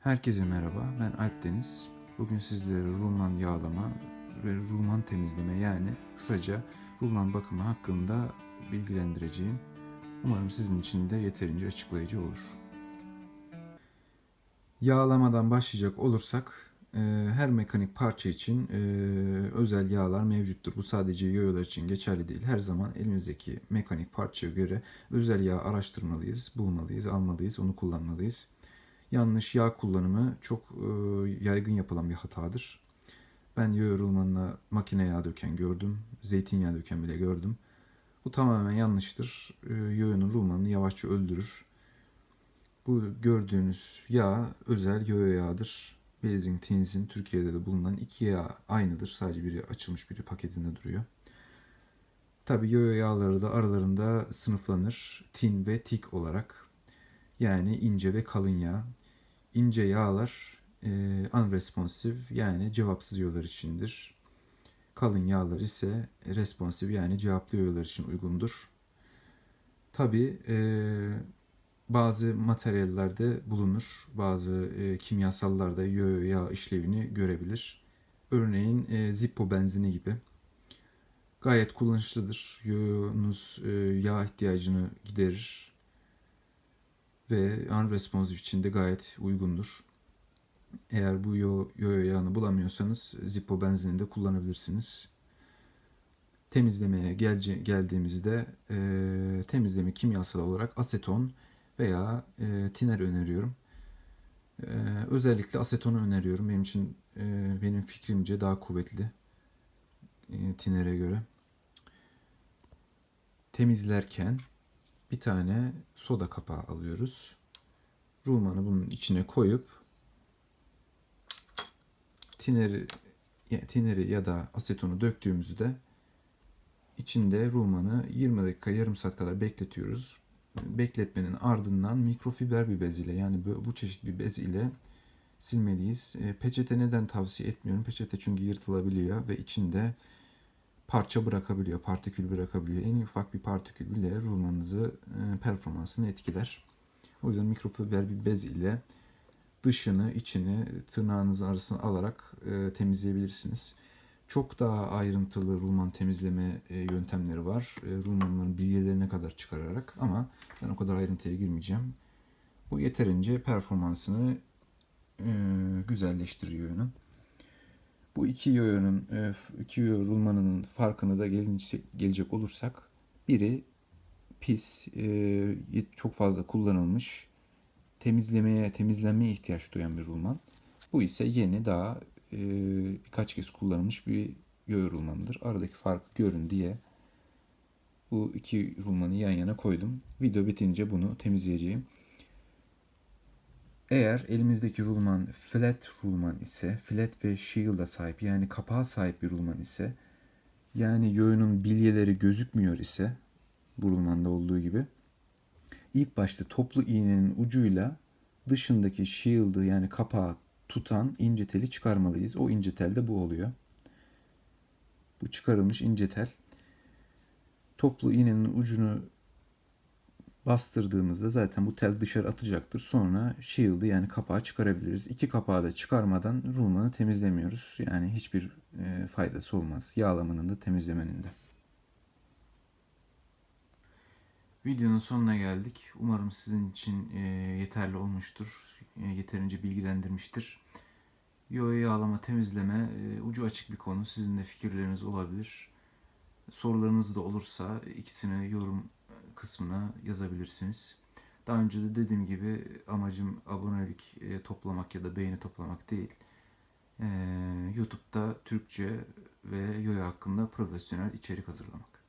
Herkese merhaba, ben Alp Deniz. Bugün sizlere rulman yağlama ve rulman temizleme yani kısaca rulman bakımı hakkında bilgilendireceğim. Umarım sizin için de yeterince açıklayıcı olur. Yağlamadan başlayacak olursak e, her mekanik parça için e, özel yağlar mevcuttur. Bu sadece yoyolar için geçerli değil. Her zaman elimizdeki mekanik parçaya göre özel yağ araştırmalıyız, bulmalıyız, almalıyız, onu kullanmalıyız. Yanlış yağ kullanımı çok e, yaygın yapılan bir hatadır. Ben yoyo rulmanına makine yağı döken gördüm. Zeytinyağı döken bile gördüm. Bu tamamen yanlıştır. E, yoyonun rulmanını yavaşça öldürür. Bu gördüğünüz yağ özel yoyo yağıdır. Belizin, Tins'in Türkiye'de de bulunan iki yağ aynıdır. Sadece biri açılmış biri paketinde duruyor. Tabi yoyo yağları da aralarında sınıflanır. Tin ve tik olarak. Yani ince ve kalın yağ. İnce yağlar e, unresponsive yani cevapsız yağlar içindir. Kalın yağlar ise responsive yani cevaplı yağlar için uygundur. Tabi e, bazı materyallerde bulunur. Bazı e, kimyasallar da yağ, yağ işlevini görebilir. Örneğin e, Zippo benzini gibi. Gayet kullanışlıdır. Yağınız e, yağ ihtiyacını giderir ve unresponsive için de gayet uygundur. Eğer bu yo yo yağını bulamıyorsanız Zippo benzinini de kullanabilirsiniz. Temizlemeye gelce, geldiğimizde e, temizleme kimyasal olarak aseton veya e, tiner öneriyorum. E, özellikle asetonu öneriyorum. Benim için e, benim fikrimce daha kuvvetli e, tinere göre. Temizlerken bir tane soda kapağı alıyoruz. Rulmanı bunun içine koyup tineri, tineri ya da asetonu döktüğümüzde içinde rulmanı 20 dakika yarım saat kadar bekletiyoruz. Bekletmenin ardından mikrofiber bir bez ile yani bu, çeşit bir bez ile silmeliyiz. E, peçete neden tavsiye etmiyorum? Peçete çünkü yırtılabiliyor ve içinde parça bırakabiliyor, partikül bırakabiliyor. En ufak bir partikül bile rulmanınızı e, performansını etkiler. O yüzden mikrofiber bir bez ile dışını, içini tırnağınızın arasına alarak e, temizleyebilirsiniz. Çok daha ayrıntılı rulman temizleme e, yöntemleri var. E, rulmanların bilyelerine kadar çıkararak ama ben o kadar ayrıntıya girmeyeceğim. Bu yeterince performansını e, güzelleştiriyor ürünün. Bu iki yoyonun, e, iki yoyo rulmanının farkını da gelince, gelecek olursak biri pis, e, çok fazla kullanılmış, temizlemeye, temizlenmeye ihtiyaç duyan bir rulman. Bu ise yeni, daha e, birkaç kez kullanılmış bir yoyo rulmanıdır. Aradaki farkı görün diye bu iki rulmanı yan yana koydum. Video bitince bunu temizleyeceğim. Eğer elimizdeki rulman flat rulman ise, flat ve shield'a sahip yani kapağa sahip bir rulman ise, yani yoyunun bilyeleri gözükmüyor ise, bu rulmanda olduğu gibi, ilk başta toplu iğnenin ucuyla dışındaki shield'ı yani kapağı tutan ince teli çıkarmalıyız. O ince tel de bu oluyor. Bu çıkarılmış ince tel. Toplu iğnenin ucunu bastırdığımızda zaten bu tel dışarı atacaktır. Sonra shield'ı yani kapağı çıkarabiliriz. İki kapağı da çıkarmadan rulmanı temizlemiyoruz. Yani hiçbir e, faydası olmaz. Yağlamanın da temizlemenin de. Videonun sonuna geldik. Umarım sizin için e, yeterli olmuştur. E, yeterince bilgilendirmiştir. Yoyo yağlama temizleme e, ucu açık bir konu. Sizin de fikirleriniz olabilir. Sorularınız da olursa ikisini yorum kısmına yazabilirsiniz. Daha önce de dediğim gibi amacım abonelik e, toplamak ya da beğeni toplamak değil. E, YouTube'da Türkçe ve yoyo hakkında profesyonel içerik hazırlamak.